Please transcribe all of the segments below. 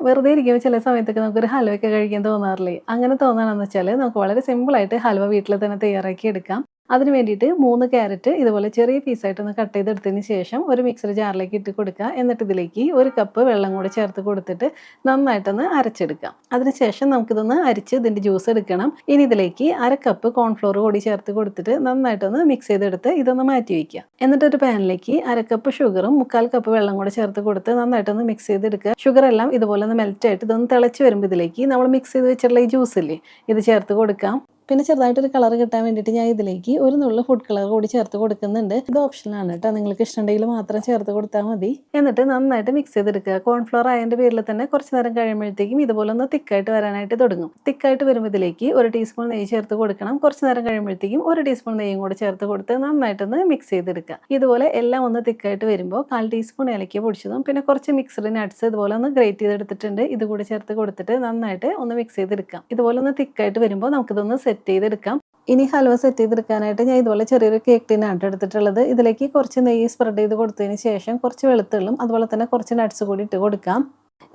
വെറുതെ ഇരിക്കുമ്പോൾ ചില സമയത്തൊക്കെ നമുക്കൊരു ഹലുവയൊക്കെ കഴിക്കാൻ തോന്നാറില്ലേ? അങ്ങനെ തോന്നുകയാണെന്ന് വെച്ചാൽ നമുക്ക് വളരെ സിമ്പിളായിട്ട് ഹലുവ വീട്ടിൽ തന്നെ തയ്യാറാക്കി എടുക്കാം. അതിന് വേണ്ടിയിട്ട് മൂന്ന് ക്യാരറ്റ് ഇതുപോലെ ചെറിയ പീസായിട്ടൊന്ന് കട്ട് ചെയ്തെടുത്തതിന് ശേഷം ഒരു മിക്സർ ജാറിലേക്ക് ഇട്ട് കൊടുക്കുക. എന്നിട്ട് ഇതിലേക്ക് ഒരു കപ്പ് വെള്ളം കൂടി ചേർത്ത് കൊടുത്തിട്ട് നന്നായിട്ടൊന്ന് അരച്ചെടുക്കാം. അതിനുശേഷം നമുക്കിതൊന്ന് അരിച്ച് ഇതിന്റെ ജ്യൂസ് എടുക്കണം. ഇനി ഇതിലേക്ക് അര കപ്പ് കോൺഫ്ലോർ കൂടി ചേർത്ത് കൊടുത്തിട്ട് നന്നായിട്ടൊന്ന് മിക്സ് ചെയ്തെടുത്ത് ഇതൊന്ന് മാറ്റി വയ്ക്കുക എന്നിട്ട് ഒരു പാനിലേക്ക് അര കപ്പ് ഷുഗറും മുക്കാൽ കപ്പ് വെള്ളം കൂടി ചേർത്ത് കൊടുത്ത് നന്നായിട്ടൊന്ന് മിക്സ് ചെയ്തെടുക്കുക. ഷുഗർ എല്ലാം ഇതുപോലെ ഒന്ന് മെൽറ്റ് ആയിട്ട് ഇതൊന്ന് തിളച്ച് വരുമ്പോൾ ഇതിലേക്ക് നമ്മൾ മിക്സ് ചെയ്ത് വെച്ചിട്ടുള്ള ഈ ജ്യൂസ് ഇല്ലേ ഇത് ചേർത്ത് കൊടുക്കാം. പിന്നെ ചെറുതായിട്ടൊരു കളർ കിട്ടാൻ വേണ്ടിയിട്ട് ഞാൻ ഇതിലേക്ക് ഒരു നുള്ള ഫുഡ് കളർ കൂടി ചേർത്ത് കൊടുക്കുന്നുണ്ട്. ഇത് ഓപ്ഷനാണ് കേട്ടോ. നിങ്ങൾക്ക് ഇഷ്ടമുണ്ടെങ്കിൽ മാത്രം ചേർത്ത് കൊടുത്താൽ മതി. എന്നിട്ട് നന്നായിട്ട് മിക്സ് ചെയ്തെടുക്കുക. കോൺഫ്ലോർ ആയതിന്റെ പേരിൽ തന്നെ കുറച്ച് നേരം കഴിയുമ്പോഴത്തേക്കും ഇതുപോലെ ഒന്ന് തിക്കായിട്ട് വരാനായിട്ട് തുടങ്ങും. തിക്കായിട്ട് വരുമ്പോൾ ഇതിലേക്ക് ഒരു ടീസ്പൂൺ നെയ്യ് ചേർത്ത് കൊടുക്കണം. കുറച്ച് നേരം കഴിയുമ്പോഴത്തേക്കും ഒരു ടീസ്പൂൺ നെയ്യും കൂടെ ചേർത്ത് കൊടുത്ത് നന്നായിട്ടൊന്ന് മിക്സ് ചെയ്തെടുക്കുക. ഇതുപോലെ എല്ലാം ഒന്ന് തിക്കായിട്ട് വരുമ്പോൾ കാൽ ടീസ്പൂൺ ഇലക്കി പൊടിച്ചതും പിന്നെ കുറച്ച് മിക്സഡ് നട്ട്സ് ഇതുപോലെ ഒന്ന് ഗ്രേറ്റ് ചെയ്തെടുത്തിട്ടുണ്ട്. ഇത് കൂടി ചേർത്ത് കൊടുത്തിട്ട് നന്നായിട്ട് ഒന്ന് മിക്സ് ചെയ്തെടുക്കാം. ഇതുപോലെ ഒന്ന് തിക്കായിട്ട് വരുമ്പോൾ നമുക്കിതൊന്ന് സെറ്റ് ചെയ്തെടുക്കാം. ഇനി ഹൽവ സെറ്റ് ചെയ്തെടുക്കാനായിട്ട് ഞാൻ ഇതുപോലെ ചെറിയൊരു കേക്ക് ടീനാണ് എടുത്തിട്ടുള്ളത്. ഇതിലേക്ക് കുറച്ച് നെയ്യ് സ്പ്രെഡ് ചെയ്ത് കൊടുത്തതിന് ശേഷം കുറച്ച് വെളുത്തുള്ളും അതുപോലെ തന്നെ കുറച്ച് നട്ട്സ് കൂടി ഇട്ട് കൊടുക്കാം.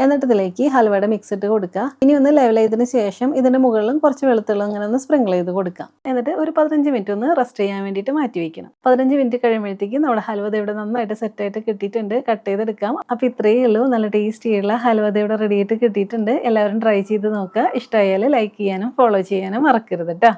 എന്നിട്ട് ഇതിലേക്ക് ഹൽവയുടെ മിക്സ് ഇട്ട് കൊടുക്കുക ഇനി ഒന്ന് ലെവൽ ചെയ്തതിന് ശേഷം ഇതിന്റെ മുകളിലും കുറച്ച് വെളുത്തുള്ള ഇങ്ങനെ ഒന്ന് സ്പ്രിങ്കിൾ ചെയ്ത് കൊടുക്കാം. എന്നിട്ട് ഒരു പതിനഞ്ച് മിനിറ്റ് ഒന്ന് റെസ്റ്റ് ചെയ്യാൻ വേണ്ടിയിട്ട് മാറ്റി വയ്ക്കണം പതിനഞ്ച് മിനിറ്റ് കഴിയുമ്പോഴത്തേക്ക് നമ്മുടെ ഹൽവ ഇവിടെ നന്നായിട്ട് സെറ്റായിട്ട് കിട്ടിയിട്ടുണ്ട്. കട്ട് ചെയ്തെടുക്കാം. അപ്പോൾ ഇത്രയേ ഉള്ളൂ. നല്ല ടേസ്റ്റിയുള്ള ഹൽവ ഇവിടെ റെഡി ആയിട്ട് കിട്ടിയിട്ടുണ്ട്. എല്ലാവരും ട്രൈ ചെയ്ത് നോക്കുക ഇഷ്ടമായാൽ ലൈക്ക് ചെയ്യാനും ഫോളോ ചെയ്യാനും മറക്കരുത് കേട്ടോ